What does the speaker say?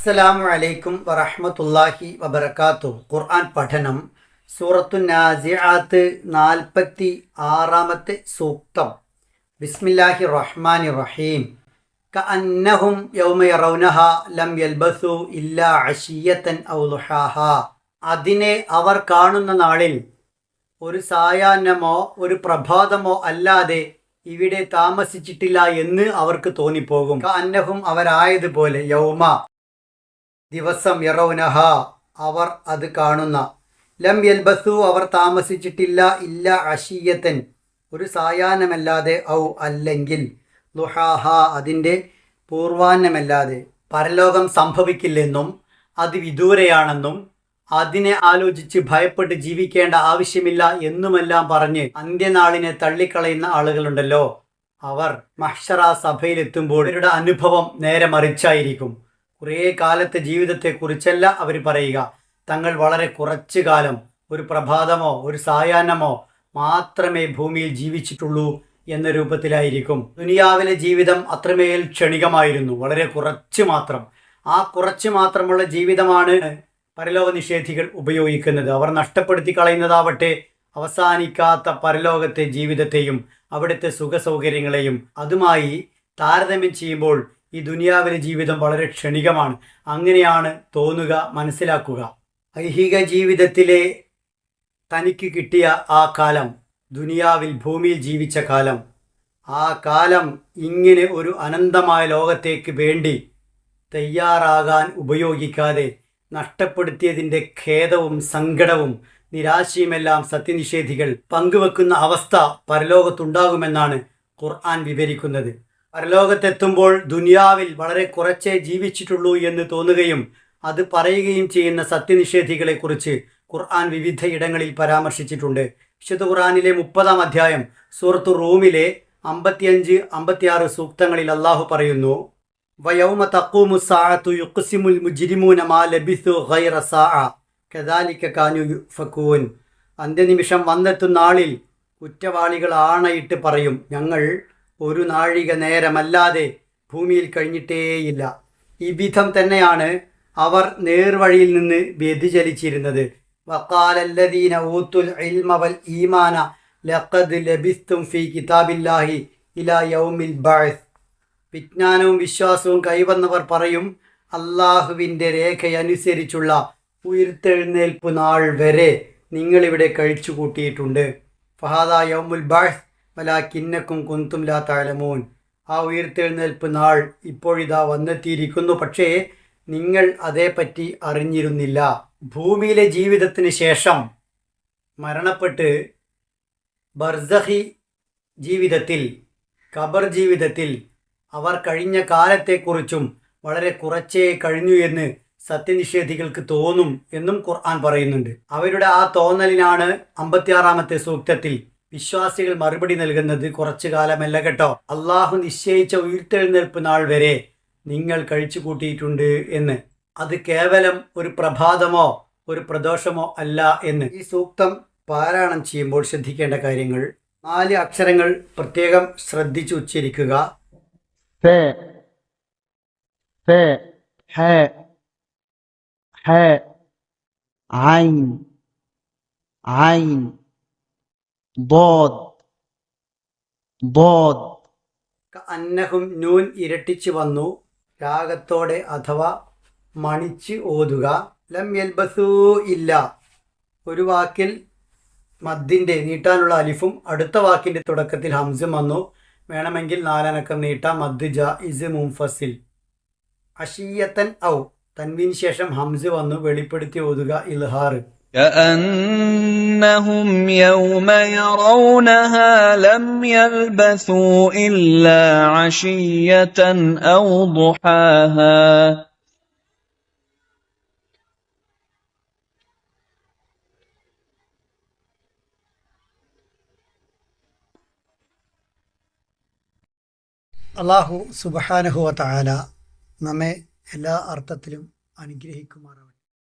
അസ്സലാമു അലൈക്കും വറഹ്മത്തുള്ളാഹി വബറകാതുഹു. ഖുർആൻ പഠനം സൂറത്തു നാസിആത്ത് നാൽപ്പത്തി ആറാമത്തെ സൂക്തം. ബിസ്മില്ലാഹി റഹ്മാനി റഹീം. കഅന്നഹും യൗമ യറൗനഹ ലം യൽബസു ഇല്ലാ അഷിയത്തൻ ഔ ളുഹാഹ അതിനെ അവർ കാണുന്ന നാളിൽ ഒരു സായാഹ്നമോ ഒരു പ്രഭാതമോ അല്ലാതെ ഇവിടെ താമസിച്ചിട്ടില്ല എന്ന് അവർക്ക് തോന്നിപ്പോകും. അന്നഹും അവരായതുപോലെ യൗമ ദിവസം യറൗനഹ അവർ അത് കാണുന്ന. ലം യൽബസു അവർ താമസിച്ചിട്ടില്ല ഇല്ല അഷീയത്തൻ ഒരു സായാഹ്നമല്ലാതെ ഔ അല്ലെങ്കിൽ. ലുഹാഹ അതിന്റെ പൂർവാന്നമല്ലാതെ പരലോകം സംഭവിക്കില്ലെന്നും അത് വിദൂരയാണെന്നും അതിനെ ആലോചിച്ച് ഭയപ്പെട്ട് ജീവിക്കേണ്ട ആവശ്യമില്ല എന്നുമെല്ലാം പറഞ്ഞ് അന്ത്യനാളിനെ തള്ളിക്കളയുന്ന ആളുകളുണ്ടല്ലോ. അവർ മഹ്ഷറ സഭയിലെത്തുമ്പോൾ ഇവരുടെ അനുഭവം നേരെ മറിച്ചായിരിക്കും. കുറേ കാലത്തെ ജീവിതത്തെക്കുറിച്ചല്ല അവർ പറയുക. തങ്ങൾ വളരെ കുറച്ചു കാലം ഒരു പ്രഭാതമോ ഒരു സായാഹ്നമോ മാത്രമേ ഭൂമിയിൽ ജീവിച്ചിട്ടുള്ളൂ എന്ന രൂപത്തിലായിരിക്കും. ദുനിയാവിലെ ജീവിതം അത്രമേൽ ക്ഷണികമായിരുന്നു. വളരെ കുറച്ച് മാത്രം. ആ കുറച്ച് മാത്രമുള്ള ജീവിതമാണ് പരലോക നിഷേധികൾ ഉപയോഗിക്കുന്നത്. അവർ നഷ്ടപ്പെടുത്തി കളയുന്നതാവട്ടെ അവസാനിക്കാത്ത പരലോകത്തെ ജീവിതത്തെയും അവിടുത്തെ സുഖസൗകര്യങ്ങളെയും അതുമായി താരതമ്യം ചെയ്യുമ്പോൾ ഈ ദുനിയാവിലെ ജീവിതം വളരെ ക്ഷണികമാണ്. അങ്ങനെയാണ് തോന്നുക മനസ്സിലാക്കുക. ഐഹിക ജീവിതത്തിലെ തനിക്ക് കിട്ടിയ ആ കാലം ദുനിയാവിൽ ഭൂമിയിൽ ജീവിച്ച കാലം ആ കാലം ഇങ്ങനെ ഒരു അനന്തമായ ലോകത്തേക്ക് വേണ്ടി തയ്യാറാകാൻ ഉപയോഗിക്കാതെ നഷ്ടപ്പെടുത്തിയതിന്റെ ഖേദവും സങ്കടവും നിരാശയുമെല്ലാം സത്യനിഷേധികൾ പങ്കുവെക്കുന്ന അവസ്ഥ പരലോകത്തുണ്ടാകുമെന്നാണ് ഖുർആൻ വിവരിക്കുന്നത്. പരലോകത്തെത്തുമ്പോൾ ദുനിയാവിൽ വളരെ കുറച്ചേ ജീവിച്ചിട്ടുള്ളൂ എന്ന് തോന്നുകയും അത് പറയുകയും ചെയ്യുന്ന സത്യനിഷേധികളെക്കുറിച്ച് ഖുർആൻ വിവിധ ഇടങ്ങളിൽ പരാമർശിച്ചിട്ടുണ്ട്. വിശുദ്ധ ഖുർആാനിലെ മുപ്പതാം അധ്യായം സൂറത്തു റൂമിലെ അമ്പത്തിയഞ്ച് അമ്പത്തിയാറ് സൂക്തങ്ങളിൽ അള്ളാഹു പറയുന്നു വയൗമ തക്കൂമു മാ കാനു അന്ത്യനിമിഷം വന്നെത്തുന്ന നാളിൽ കുറ്റവാളികൾ ആണയിട്ട് പറയും. ഞങ്ങൾ ഒരു നാഴിക നേരമല്ലാതെ ഭൂമിയിൽ കഴിഞ്ഞിട്ടേയില്ല. ഇവിധം വിധം തന്നെയാണ് അവർ നേർവഴിയിൽ നിന്ന് വ്യതിചലിച്ചിരുന്നത്. വക്കാലല്ലദീന ഊത്തുൽ ഇൽമ വൽ ഈമാന ലഖദ് ലബിസ്തും ഫി കിതാബില്ലാഹി ഇലാ യൗമിൽ ബഅസ്. വിജ്ഞാനവും വിശ്വാസവും കൈവന്നവർ പറയും അള്ളാഹുവിന്റെ രേഖയനുസരിച്ചുള്ള ഉയർത്തെഴുന്നേൽപ്പ് നാൾ വരെ നിങ്ങളിവിടെ കഴിച്ചു കൂട്ടിയിട്ടുണ്ട് ഫഹാദ യൗമുൽ ബഅസ് വലാ കിന്നക്കും കുന്തും ലാ ആ ഉയർത്തെഴുന്നേൽപ്പ് നാൾ ഇപ്പോഴിതാ വന്നെത്തിയിരിക്കുന്നു. പക്ഷേ നിങ്ങൾ അതേപ്പറ്റി അറിഞ്ഞിരുന്നില്ല. ഭൂമിയിലെ ജീവിതത്തിന് ശേഷം മരണപ്പെട്ട് ബർസഹി ജീവിതത്തിൽ ഖബർ ജീവിതത്തിൽ അവർ കഴിഞ്ഞ കാലത്തെക്കുറിച്ചും വളരെ കുറച്ചേ കഴിഞ്ഞു എന്ന് സത്യനിഷേധികൾക്ക് തോന്നും എന്നും ഖുർആൻ പറയുന്നുണ്ട്. അവരുടെ ആ തോന്നലിനാണ് അമ്പത്തിയാറാമത്തെ സൂക്തത്തിൽ വിശ്വാസികൾ മറുപടി നൽകുന്നത് കുറച്ചു കാലമല്ല കേട്ടോ. അള്ളാഹു നിശ്ചയിച്ച ഉയർത്തെഴുന്നേൽപ്പ് നാൾ വരെ നിങ്ങൾ കഴിച്ചു കൂട്ടിയിട്ടുണ്ട് എന്ന്. അത് കേവലം ഒരു പ്രഭാതമോ ഒരു പ്രദോഷമോ അല്ല എന്ന്. ഈ സൂക്തം പാരായണം ചെയ്യുമ്പോൾ ശ്രദ്ധിക്കേണ്ട കാര്യങ്ങൾ. നാല് അക്ഷരങ്ങൾ പ്രത്യേകം ശ്രദ്ധിച്ചു ഉച്ചരിക്കുക. ആയിൻ ബോദ് ബോദ് അന്നഹും നൂൻ ഇരട്ടിച്ചു വന്നു. രാഗത്തോടെ അഥവാ മണിച്ച് ഓതുക. ലം യൽബസൂ ഇല്ല. ഒരു വാക്കിൽ മദ്ദിന്റെ നീട്ടാനുള്ള അലിഫും അടുത്ത വാക്കിന്റെ തുടക്കത്തിൽ ഹംസും വന്നു. വേണമെങ്കിൽ നാലനക്കം നീട്ടാം. മദ് ജ ഇസ് മുംഫസിൽ അഷീയത്തൻ ഔ. തൻവിന് ശേഷം ഹംസ് വന്നു. വെളിപ്പെടുത്തി ഓതുക ഇൽഹാർ. كأنهم يوم يرونها لم يلبثوا إلا عشية أو ضحاها അള്ളാഹു സുബഹാനഹുവ താല നമ്മെ എല്ലാ അർത്ഥത്തിലും അനുഗ്രഹിക്കുമാറാവട്ടെ